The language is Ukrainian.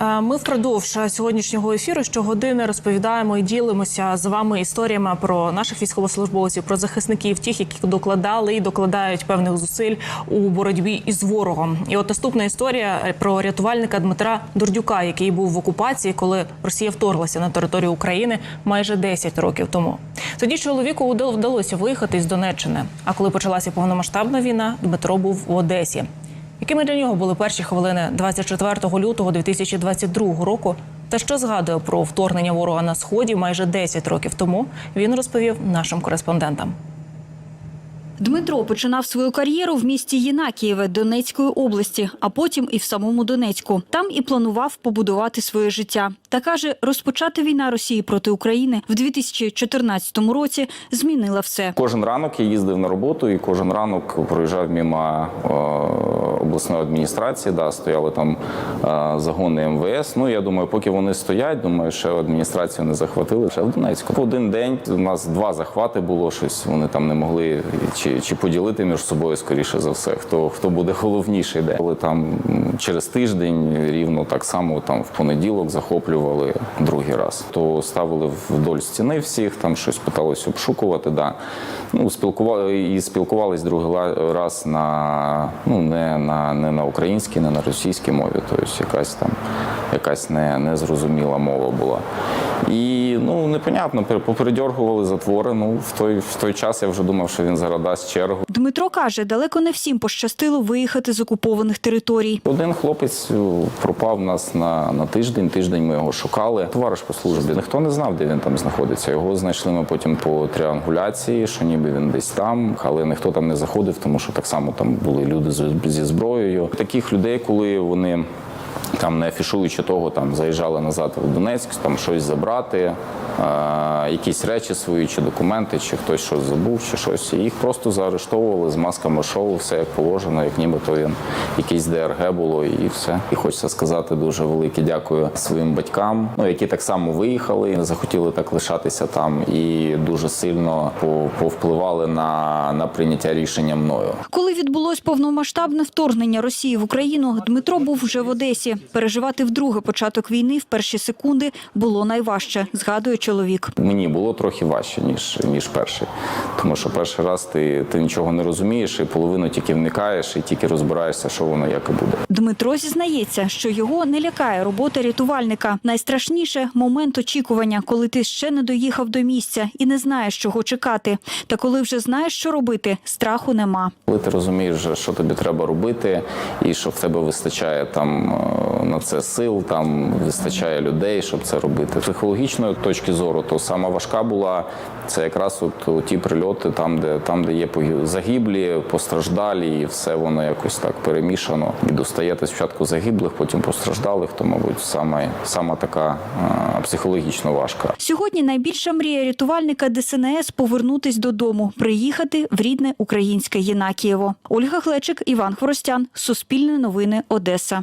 Е, Ми впродовж сьогоднішнього ефіру щогодини розповідаємо і ділимося з вами історіями про наших військовослужбовців, про захисників, тих, які докладали і докладають певних зусиль у боротьбі із ворогом. І от наступна історія про рятувальника Дмитра Дурдюка, який був в окупації, коли Росія вторглася на територію України майже 10 років тому. Тоді чоловіку вдалося виїхати з Донеччини. А коли почалася повномасштабна війна, Дмитро був в Одесі. Якими для нього були перші хвилини 24 лютого 2022 року? Та що згадує про вторгнення ворога на сході майже 10 років тому? Він розповів нашим кореспондентам. Дмитро починав свою кар'єру в місті Єнакієве Донецької області, а потім і в самому Донецьку. Там і планував побудувати своє життя. Та каже, розпочати війна Росії проти України в 2014 році змінила все. Кожен ранок я їздив на роботу, і кожен ранок проїжджав мимо е, обласної адміністрації. Да, стояли там е, загони МВС. Ну я думаю, поки вони стоять, думаю, ще адміністрацію не захватили. Ще в Донецьку. В один день у нас два захвати було щось. Вони там не могли чи, чи поділити між собою скоріше за все. Хто хто буде головніший де. Коли там через тиждень рівно так само там в понеділок захоплювали другий раз. То ставили вдоль стіни всіх, там щось питалось обшукувати. Да. Ну, спілкували і спілкувались другий раз на ну не на не на українській, не на російській мові. Тобто якась там якась не, незрозуміла мова була. І ну непонятно, пер- попередьоргували затвори. Ну в той в той час я вже думав, що він зараз дасть чергу. Дмитро каже, далеко не всім пощастило виїхати з окупованих територій. Один хлопець пропав нас на, на тиждень. Тиждень ми його шукали. Товариш по службі. Ніхто не знав, де він там знаходиться. Його знайшли ми потім по тріангуляції, що ніби він десь там, але ніхто там не заходив, тому що так само там були люди зі зброєю. Таких людей, коли вони. Там не афішуючи того, там заїжджали назад в Донецьк, там щось забрати, якісь речі свої, чи документи, чи хтось щось забув, чи щось. І їх просто заарештовували з масками шоу, все як положено, як нібито він якийсь ДРГ було, і все. І хочеться сказати дуже велике дякую своїм батькам, ну які так само виїхали, не захотіли так лишатися там, і дуже сильно повпливали на, на прийняття рішення мною. Коли відбулось повномасштабне вторгнення Росії в Україну, Дмитро був вже в Одесі. Переживати вдруге початок війни в перші секунди було найважче, згадує чоловік. Мені було трохи важче, ніж, ніж перший. Тому що перший раз ти, ти нічого не розумієш, і половину тільки вникаєш, і тільки розбираєшся, що воно як і буде. Дмитро зізнається, що його не лякає робота рятувальника. Найстрашніше момент очікування, коли ти ще не доїхав до місця і не знаєш, чого чекати. Та коли вже знаєш, що робити, страху нема. Коли ти розумієш, що тобі треба робити, і що в тебе вистачає там е, на це сил, там вистачає людей, щоб це робити. Психологічної точки зору, то сама важка була це якраз от ті прильоти, там, де там, де є загиблі, постраждалі, і все воно якось так перемішано. І достаєте спочатку загиблих, потім постраждалих, то, мабуть, саме, саме така е, психологічно важка. Сьогодні найбільша мрія рятувальника ДСНС повернутись додому, приїхати в рідне українське Єнакієво. Ольга Глечик, Іван Хворостян, Суспільне новини, Одеса.